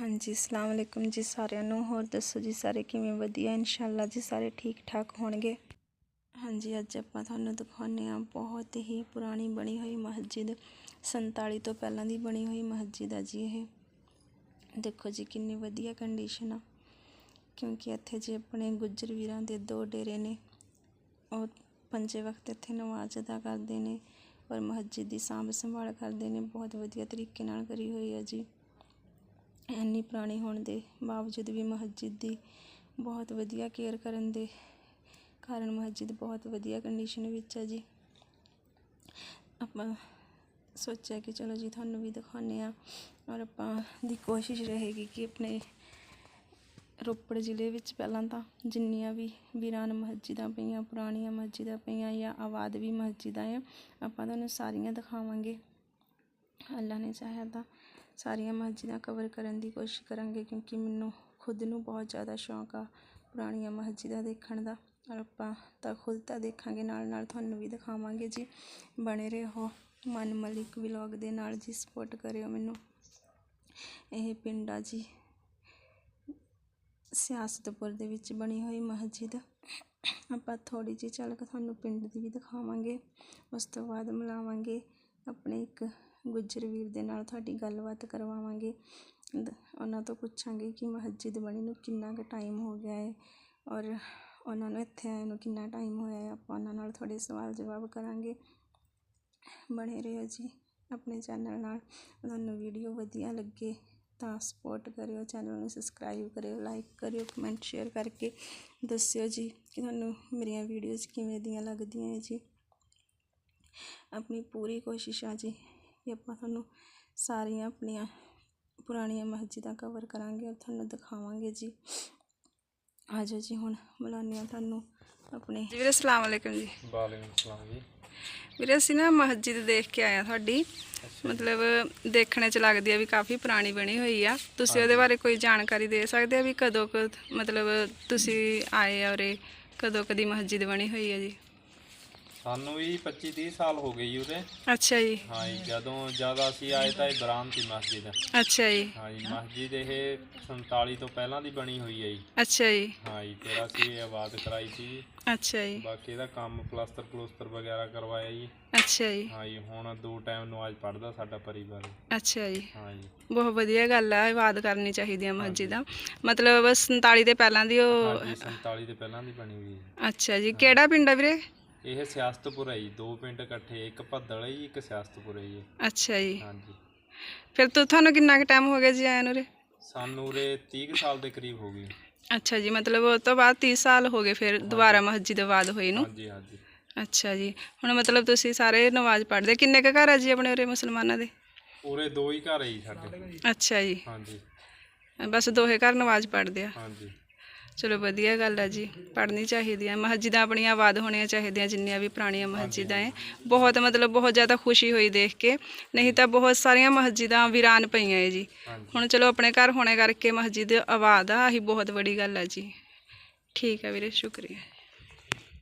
ਹਾਂਜੀ, ਅਸਲਾਮ ਵਾਲੇਕੁਮ ਜੀ ਸਾਰਿਆਂ ਨੂੰ। ਹੋਰ ਦੱਸੋ ਜੀ ਸਾਰੇ ਕਿਵੇਂ? ਵਧੀਆ, ਇਨਸ਼ਾਅੱਲਾ ਜੀ ਸਾਰੇ ਠੀਕ ਠਾਕ ਹੋਣਗੇ। ਹਾਂਜੀ, ਅੱਜ ਆਪਾਂ ਤੁਹਾਨੂੰ ਦਿਖਾਉਂਦੇ ਹਾਂ ਬਹੁਤ ਹੀ ਪੁਰਾਣੀ ਬਣੀ ਹੋਈ ਮਸਜਿਦ। 47 ਤੋਂ ਪਹਿਲਾਂ ਦੀ ਬਣੀ ਹੋਈ ਮਸਜਿਦ ਆ ਜੀ ਇਹ। ਦੇਖੋ ਜੀ ਕਿੰਨੀ ਵਧੀਆ ਕੰਡੀਸ਼ਨ ਆ। ਕਿਉਂਕਿ ਇੱਥੇ ਜੀ ਆਪਣੇ ਗੁੱਜਰ ਵੀਰਾਂ ਦੇ ਦੋ ਡੇਰੇ ਨੇ, ਉਹ ਪੰਜੇ ਵਕਤ ਇੱਥੇ ਨਮਾਜ਼ ਅਦਾ ਕਰਦੇ ਨੇ ਔਰ ਮਸਜਿਦ ਦੀ ਸਾਂਭ ਸੰਭਾਲ ਕਰਦੇ ਨੇ। ਬਹੁਤ ਵਧੀਆ ਤਰੀਕੇ ਨਾਲ ਕਰੀ ਹੋਈ ਆ ਜੀ। ਇੰਨੀ ਪੁਰਾਣੀ ਹੋਣ ਦੇ ਬਾਵਜੂਦ ਵੀ ਮਸਜਿਦ ਦੀ ਬਹੁਤ ਵਧੀਆ ਕੇਅਰ ਕਰਨ ਦੇ ਕਾਰਨ ਮਸਜਿਦ ਬਹੁਤ ਵਧੀਆ ਕੰਡੀਸ਼ਨ ਵਿੱਚ ਹੈ ਜੀ। ਆਪਾਂ ਸੋਚਿਆ ਕਿ ਚਲੋ ਜੀ ਤੁਹਾਨੂੰ ਵੀ ਦਿਖਾਉਂਦੇ ਆ ਔਰ ਆਪਾਂ ਦੀ ਕੋਸ਼ਿਸ਼ ਰਹੇਗੀ ਕਿ ਆਪਣੇ ਰੋਪੜ ਜ਼ਿਲ੍ਹੇ ਵਿੱਚ ਪਹਿਲਾਂ ਤਾਂ ਜਿੰਨੀਆਂ ਵੀ ਵੀਰਾਨ ਮਸਜਿਦਾਂ ਪਈਆਂ, ਪੁਰਾਣੀਆਂ ਮਸਜਿਦਾਂ ਪਈਆਂ ਜਾਂ ਆਬਾਦ ਵੀ ਮਸਜਿਦਾਂ ਆ, ਆਪਾਂ ਤੁਹਾਨੂੰ ਸਾਰੀਆਂ ਦਿਖਾਵਾਂਗੇ। ਅੱਲਾ ਨੇ ਚਾਹਿਆ ਤਾਂ ਸਾਰੀਆਂ ਮਸਜਿਦਾਂ ਕਵਰ ਕਰਨ ਦੀ ਕੋਸ਼ਿਸ਼ ਕਰਾਂਗੇ ਕਿਉਂਕਿ ਮੈਨੂੰ ਖੁਦ ਨੂੰ ਬਹੁਤ ਜ਼ਿਆਦਾ ਸ਼ੌਂਕ ਆ ਪੁਰਾਣੀਆਂ ਮਸਜਿਦਾਂ ਦੇਖਣ ਦਾ। ਔਰ ਆਪਾਂ ਤਾਂ ਖੁਦ ਤਾਂ ਦੇਖਾਂਗੇ ਨਾਲ ਨਾਲ ਤੁਹਾਨੂੰ ਵੀ ਦਿਖਾਵਾਂਗੇ ਜੀ। ਬਣੇ ਰਹੋ ਮਨ ਮਲਿਕ ਵਲੌਗ ਦੇ ਨਾਲ ਜੀ ਸਪੋਰਟ ਕਰਿਓ ਮੈਨੂੰ। ਇਹ ਪਿੰਡ ਆ ਜੀ, ਸਿਆਸਤਪੁਰ ਦੇ ਵਿੱਚ ਬਣੀ ਹੋਈ ਮਸਜਿਦ। ਆਪਾਂ ਥੋੜੀ ਜਿਹੀ ਚੱਲ ਕੇ ਤੁਹਾਨੂੰ ਪਿੰਡ ਦੀ ਵੀ ਦਿਖਾਵਾਂਗੇ, ਉਸ ਤੋਂ ਬਾਅਦ ਮਿਲਾਵਾਂਗੇ ਆਪਣੇ ਇੱਕ ਗੁੱਜਰ ਵੀਰ ਦੇ ਨਾਲ ਤੁਹਾਡੀ ਗੱਲਬਾਤ ਕਰਵਾਵਾਂਗੇ। ਦ- ਉਹਨਾਂ ਤੋਂ ਪੁੱਛਾਂਗੇ ਕਿ ਮਸਜਿਦ ਬਣੀ ਨੂੰ ਕਿੰਨਾ ਕੁ ਟਾਈਮ ਹੋ ਗਿਆ ਹੈ ਔਰ ਉਹਨਾਂ ਨੂੰ ਇੱਥੇ ਆਏ ਨੂੰ ਕਿੰਨਾ ਟਾਈਮ ਹੋਇਆ ਹੈ ਆਪਾਂ ਉਹਨਾਂ ਨਾਲ ਥੋੜ੍ਹੇ ਸਵਾਲ ਜਵਾਬ ਕਰਾਂਗੇ। ਬਣੇ ਰਹੋ ਜੀ ਆਪਣੇ ਚੈਨਲ ਨਾਲ। ਤੁਹਾਨੂੰ ਵੀਡੀਓ ਵਧੀਆ ਲੱਗੇ ਤਾਂ ਸਪੋਰਟ ਕਰਿਓ ਚੈਨਲ ਨੂੰ ਸਬਸਕ੍ਰਾਈਬ ਕਰਿਓ ਲਾਈਕ ਕਰਿਓ ਕਮੈਂਟ ਸ਼ੇਅਰ ਕਰਕੇ ਦੱਸਿਓ ਜੀ ਕਿ ਤੁਹਾਨੂੰ ਮੇਰੀਆਂ ਵੀਡੀਓਜ਼ ਕਿਵੇਂ ਦੀਆਂ ਲੱਗਦੀਆਂ ਹੈ ਜੀ। ਆਪਣੀ ਪੂਰੀ ਕੋਸ਼ਿਸ਼ ਆ ਜੀ ਕਿ ਆਪਾਂ ਤੁਹਾਨੂੰ ਸਾਰੀਆਂ ਆਪਣੀਆਂ ਪੁਰਾਣੀਆਂ ਮਸਜਿਦਾਂ ਕਵਰ ਕਰਾਂਗੇ ਔਰ ਤੁਹਾਨੂੰ ਦਿਖਾਵਾਂਗੇ ਜੀ। ਆ ਜਾਓ ਜੀ ਹੁਣ ਬੁਲਾਉਂਦੇ ਹਾਂ ਤੁਹਾਨੂੰ ਆਪਣੇ। ਜੀ ਵੀਰੇ ਅਸਲਾਮ ਵਾਲੇਕੁਮ ਜੀ। ਵਾਲੇਕੁਮ ਸਲਾਮ ਜੀ। ਵੀਰੇ ਅਸੀਂ ਨਾ ਮਸਜਿਦ ਦੇਖ ਕੇ ਆਏ ਆ ਤੁਹਾਡੀ। ਮਤਲਬ ਦੇਖਣੇ ਚ ਲੱਗਦੀ ਆ ਵੀ ਕਾਫੀ ਪੁਰਾਣੀ ਬਣੀ ਹੋਈ ਆ। ਤੁਸੀਂ ਉਹਦੇ ਬਾਰੇ ਕੋਈ ਜਾਣਕਾਰੀ ਦੇ ਸਕਦੇ ਆ ਵੀ ਕਦੋਂ ਕੁ ਮਤਲਬ ਤੁਸੀਂ ਆਏ ਆ ਕਦੋਂ ਕਦੀ ਮਸਜਿਦ ਬਣੀ ਹੋਈ ਆ ਜੀ? ਸਾਨੂੰ ਵੀ 25 30 ਸਾਲ ਹੋ ਗਏ ਜੀ ਉਹਦੇ ਅੱਛਾ ਜੀ। ਹਾਂ ਜੀ ਜਦੋਂ ਜ਼ਿਆਦਾ ਅਸੀਂ ਆਏ ਤਾਂ ਇਹ ਬਰਾਮ ਸੀ ਮਸਜਿਦ। ਅੱਛਾ ਜੀ। ਹਾਂ ਜੀ ਮਸਜਿਦ ਇਹ 47 ਤੋਂ ਪਹਿਲਾਂ ਦੀ ਬਣੀ ਹੋਈ ਹੈ ਜੀ। ਅੱਛਾ ਜੀ। ਹਾਂ ਜੀ ਫਿਰ ਅਸੀਂ ਇਹ ਆਬਾਦ ਕਰਾਈ ਸੀ। ਅੱਛਾ ਜੀ। ਬਾਕੀ ਇਹਦਾ ਕੰਮ ਪਲਾਸਟਰ ਪਲੂਸਟਰ ਵਗੈਰਾ ਕਰਵਾਇਆ ਜੀ। ਅੱਛਾ ਜੀ। ਹਾਂ ਜੀ ਹੁਣ ਦੋ ਟਾਈਮ ਨਮਾਜ਼ ਪੜ੍ਹਦਾ ਸਾਡਾ ਪਰਿਵਾਰ। ਅੱਛਾ ਜੀ। ਹਾਂ ਜੀ। ਬਹੁਤ ਵਧੀਆ ਗੱਲ ਆ ਇਬਾਦਤ ਕਰਨੀ ਚਾਹੀਦੀ ਆ ਮਸਜਿਦਾਂ ਮਤਲਬ 47 ਦੇ ਪਹਿਲਾਂ ਦੀ ਉਹ ਹਾਂ ਜੀ 47 ਦੇ ਪਹਿਲਾਂ ਦੀ ਬਣੀ ਹੋਈ ਹੈ। ਅੱਛਾ ਜੀ ਕਿਹੜਾ ਪਿੰਡ ਆ ਵੀਰੇ? ਇਹ ਸਿਆਸਤਪੁਰ ਹੈ ਜੀ ਦੋ ਪਿੰਡ ਇਕੱਠੇ ਇੱਕ ਭੱਦਲ ਹੈ ਜੀ ਇੱਕ ਸਿਆਸਤਪੁਰ ਹੈ ਜੀ ਅੱਛਾ ਜੀ। ਹਾਂ ਜੀ ਫਿਰ ਤੋਂ ਤੁਹਾਨੂੰ ਕਿੰਨਾ ਕੁ ਟਾਈਮ ਹੋ ਗਿਆ ਜੀ ਆਇਆਂ ਨੂੰ ਉਰੇ? ਸਾਨੂੰ ਉਰੇ 30 ਕੁ ਸਾਲ ਦੇ ਕਰੀਬ ਹੋ ਗਏ। ਅੱਛਾ ਜੀ ਮਤਲਬ ਉਹ ਤੋਂ ਬਾਅਦ 30 ਸਾਲ ਹੋ ਗਏ ਫਿਰ ਦੁਬਾਰਾ ਮਸਜਿਦ ਆਬਾਦ ਹੋਈ ਨੂੰ? ਹਾਂਜੀ ਹਾਂਜੀ। ਅੱਛਾ ਜੀ ਹੁਣ ਮਤਲਬ ਤੁਸੀਂ ਸਾਰੇ ਨਮਾਜ਼ ਪੜ੍ਹਦੇ ਕਿੰਨੇ ਕੁ ਘਰ ਆ ਜੀ ਆਪਣੇ ਉਰੇ ਮੁਸਲਮਾਨਾਂ ਦੇ? ਉਰੇ ਦੋ ਹੀ ਘਰ ਹੈ ਜੀ ਸਾਡੇ। ਅੱਛਾ ਜੀ। ਹਾਂਜੀ। ਬਸ ਦੋਹੇ ਘਰ ਨਮਾਜ਼ ਪੜ੍ਹਦੇ ਆ। ਹਾਂਜੀ। ਚਲੋ ਵਧੀਆ ਗੱਲ ਹੈ ਜੀ ਪੜ੍ਹਨੀ ਚਾਹੀਦੀ ਹੈ ਮਸਜਿਦਾਂ ਆਪਣੀਆਂ ਆਬਾਦ ਹੋਣੀਆਂ ਚਾਹੀਦੀਆਂ ਜਿੰਨੀਆਂ ਵੀ ਪੁਰਾਣੀਆਂ ਮਸਜਿਦਾਂ ਹੈ ਬਹੁਤ ਮਤਲਬ ਬਹੁਤ ਜ਼ਿਆਦਾ ਖੁਸ਼ੀ ਹੋਈ ਦੇਖ ਕੇ ਨਹੀਂ ਤਾਂ ਬਹੁਤ ਸਾਰੀਆਂ ਮਸਜਿਦਾਂ ਵੀਰਾਨ ਪਈਆਂ ਹੈ ਜੀ। ਹੁਣ ਚਲੋ ਆਪਣੇ ਘਰ ਹੋਣੇ ਕਰਕੇ ਮਸਜਿਦ ਆਬਾਦ ਆ ਆਹੀ ਬਹੁਤ ਵੱਡੀ ਗੱਲ ਹੈ ਜੀ। ਠੀਕ ਹੈ ਵੀਰੇ ਸ਼ੁਕਰੀਆ।